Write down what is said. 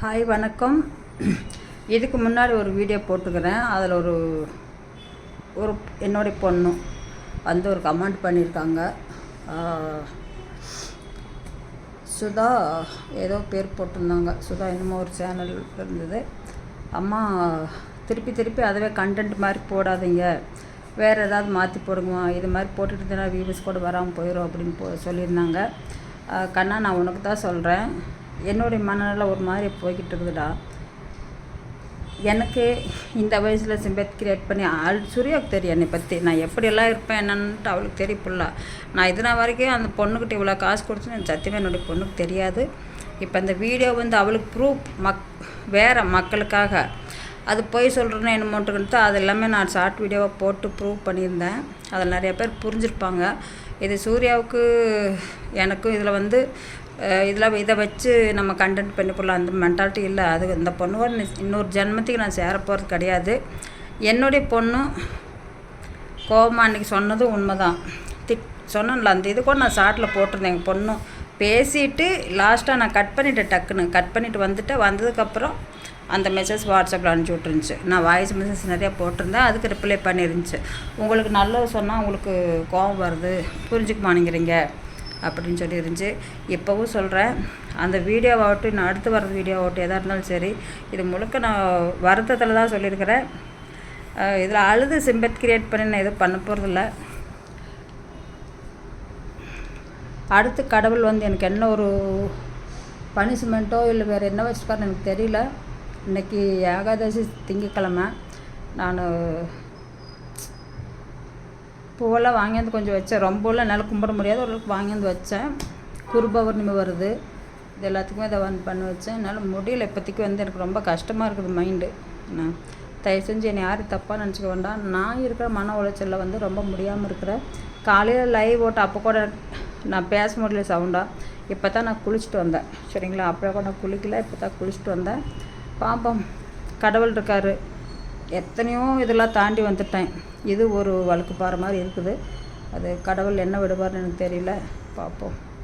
Hi வணக்கம். இதுக்கு முன்னாடி ஒரு வீடியோ போட்டுக்கிறேன். அதில் ஒரு ஒரு என்னுடைய பொண்ணு வந்து ஒரு கமெண்ட் பண்ணியிருக்காங்க சுதா ஏதோ பேர் போட்டிருந்தாங்க. சுதா என்னமோ ஒரு சேனல் இருந்தது. அம்மா திருப்பி திருப்பி அதுவே கண்டென்ட் மாதிரி போடாதீங்க. வேறு ஏதாவது மாற்றி போடுங்கம்மா. இது மாதிரி போட்டுட்டு இருந்தேன்னா வியூஸ் கூட வராமல் போயிடும் அப்படின்னு போ சொல்லியிருந்தாங்க. கண்ணா நான் உனக்கு தான் சொல்கிறேன் என்னுடைய மனநிலை ஒரு மாதிரி போய்கிட்டு இருக்குதுடா. எனக்கு இந்த வயசில் சிம்பத் கிரியேட் பண்ணி ஆள் சூர்யாவுக்கு தெரியும் என்னை பற்றி நான் எப்படியெல்லாம் இருப்பேன் என்னன்ட்டு அவளுக்கு தெரியும் புல்லா. நான் இதுனா வரைக்கும் அந்த பொண்ணுக்கிட்ட இவ்வளோ காசு கொடுத்துன்னு எனக்கு சத்தியமாக என்னுடைய பொண்ணுக்கு தெரியாது. இப்போ இந்த வீடியோ வந்து அவளுக்கு ப்ரூஃப் மக் வேறு மக்களுக்காக. அது போய் சொல்கிறேன்னு என்னமோட்டுக்கிட்டு அது எல்லாமே நான் ஷார்ட் வீடியோவாக போட்டு ப்ரூவ் பண்ணியிருந்தேன். அதில் நிறைய பேர் புரிஞ்சிருப்பாங்க. இது சூர்யாவுக்கு எனக்கும் இதில் வந்து இதெல்லாம் இதை வச்சு நம்ம கண்டென்ட் பண்ணி போடலாம். அந்த மென்டாலிட்டி இல்லை. அது இந்த பொண்ணு இன்னொரு ஜென்மத்துக்கு நான் சேர போகிறது கிடையாது. என்னுடைய பொண்ணும் கோபமாக அன்றைக்கி சொன்னதும் உண்மை தான் திட் சொன்னேன்ல அந்த இது கூட நான் ஷார்ட்டில் போட்டிருந்தேன். எங்கள் பொண்ணும் பேசிட்டு லாஸ்ட்டாக நான் கட் பண்ணிட்டேன் டக்குன்னு கட் பண்ணிவிட்டு வந்துட்டு வந்ததுக்கப்புறம் அந்த மெசேஜ் வாட்ஸ்அப்பில் அனுப்பிச்சி விட்ருந்துச்சு நான் வாய்ஸ் மெசேஜ் நிறையா போட்டிருந்தேன். அதுக்கு ரிப்ளை பண்ணியிருந்துச்சு உங்களுக்கு நல்லது சொன்னால் உங்களுக்கு கோபம் வருது. புரிஞ்சுக்க மாட்டேங்கிறீங்க அப்படின்னு சொல்லி இருந்துச்சு இப்போவும் சொல்கிறேன் அந்த வீடியோவாகட்டும் நான் அடுத்து வர்ற வீடியோவாகட்டும் எதாக இருந்தாலும் சரி இது முழுக்க நான் வருத்தத்தில் தான் சொல்லியிருக்கிறேன். இதில் அழுது சிம்பத் கிரியேட் பண்ணி நான் எதுவும் பண்ண போகிறதில்ல அடுத்து கடவுள் வந்து எனக்கு என்ன ஒரு பனிஷ்மெண்ட்டோ இல்லை வேறு என்ன வச்சுருக்காருன்னு எனக்கு தெரியல. இன்றைக்கி ஏகாதசி திங்கக்கிழமை. நான் பூவெல்லாம் வாங்கியாந்து கொஞ்சம் வச்சேன். ரொம்பலாம் என்னால் கும்பிட முடியாது. ஓரளவுக்கு வாங்கியாந்து வச்சேன். குரு பௌர்ணமி வருது. இது எல்லாத்துக்குமே இதை வந்து பண்ண வச்சேன். என்னால் முடியல. இப்போதைக்கு வந்து எனக்கு ரொம்ப கஷ்டமாக இருக்குது மைண்டு நான் தயவு செஞ்சு என்னை யாரும் தப்பாக நினச்சிக்க வேண்டாம். நான் இருக்கிற மன உளைச்சலில் வந்து ரொம்ப முடியாமல் இருக்கிறேன் காலையில் லைவ் ஓட்டு அப்போ கூட நான் பேச முடியல சவுண்டாக இப்போ தான் நான் குளிச்சுட்டு வந்தேன். சரிங்களா? அப்போ கூட நான் குளிக்கல. இப்போ தான் குளிச்சுட்டு வந்தேன். பாப்போம். கடவுள் இருக்கார். எத்தனையோ இதெல்லாம் தாண்டி வந்துட்டேன். இது ஒரு வழுக்கு பாறை மாதிரி இருக்குது. அது கடவுள் என்ன விடுவார்னு எனக்கு தெரியல. பார்ப்போம்.